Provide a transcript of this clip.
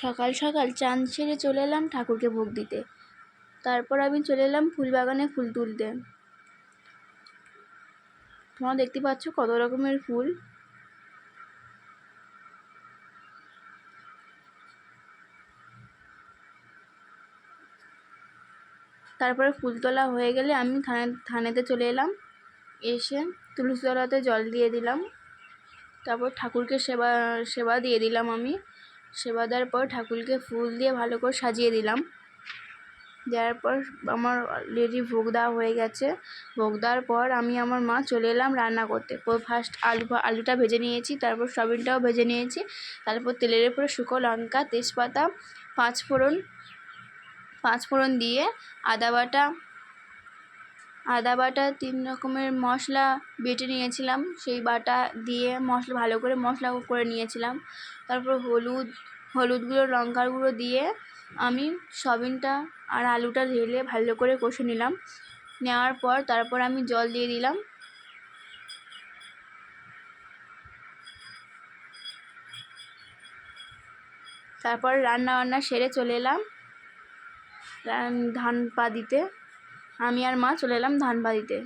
সকাল সকাল চান সেরে চলে এলাম ঠাকুরকে ভোগ দিতে। তারপর আমি চলে এলাম ফুল বাগানে ফুল তুলতে। তোমরা দেখতে পাচ্ছ কত রকমের ফুল। তারপরে ফুল তোলা হয়ে গেলে আমি থানে, থানেতে চলে এলাম। এসে তুলসী তলাতে জল দিয়ে দিলাম। তারপর ঠাকুরকে সেবা সেবা দিয়ে দিলাম আমি। সেবা দেওয়ার পর ঠাকুরকে ফুল দিয়ে ভালো করে সাজিয়ে দিলাম। দেওয়ার পর আমার অলরেডি ভোগ দেওয়া হয়ে গেছে। ভোগ দেওয়ার পর আমি আমার মা চলে এলাম রান্না করতে। ফার্স্ট আলু আলুটা ভেজে নিয়েছি, তারপর সয়াবিনটাও ভেজে নিয়েছি। তারপর তেলের উপরে শুকনো লঙ্কা, তেজপাতা, পাঁচ ফোড়ন পাঁচ ফোড়ন দিয়ে আদা বাটা আদা বাটা তিন রকমের মশলা বেটে নিয়েছিলাম। সেই বাটা দিয়ে মশলা, ভালো করে মশলা করে নিয়েছিলাম। তারপর হলুদ হলুদ গুঁড়ো, লঙ্কার গুঁড়ো দিয়ে আমি সয়াবিনটা আর আলুটা ঢেলে ভালো করে কষে নিলাম। নেওয়ার পর তারপর আমি জল দিয়ে দিলাম। তারপর রান্না বান্না সেরে চলে এলাম। ধান পা দিতে। আমি আর মা চলে এলাম ধান পা দিতে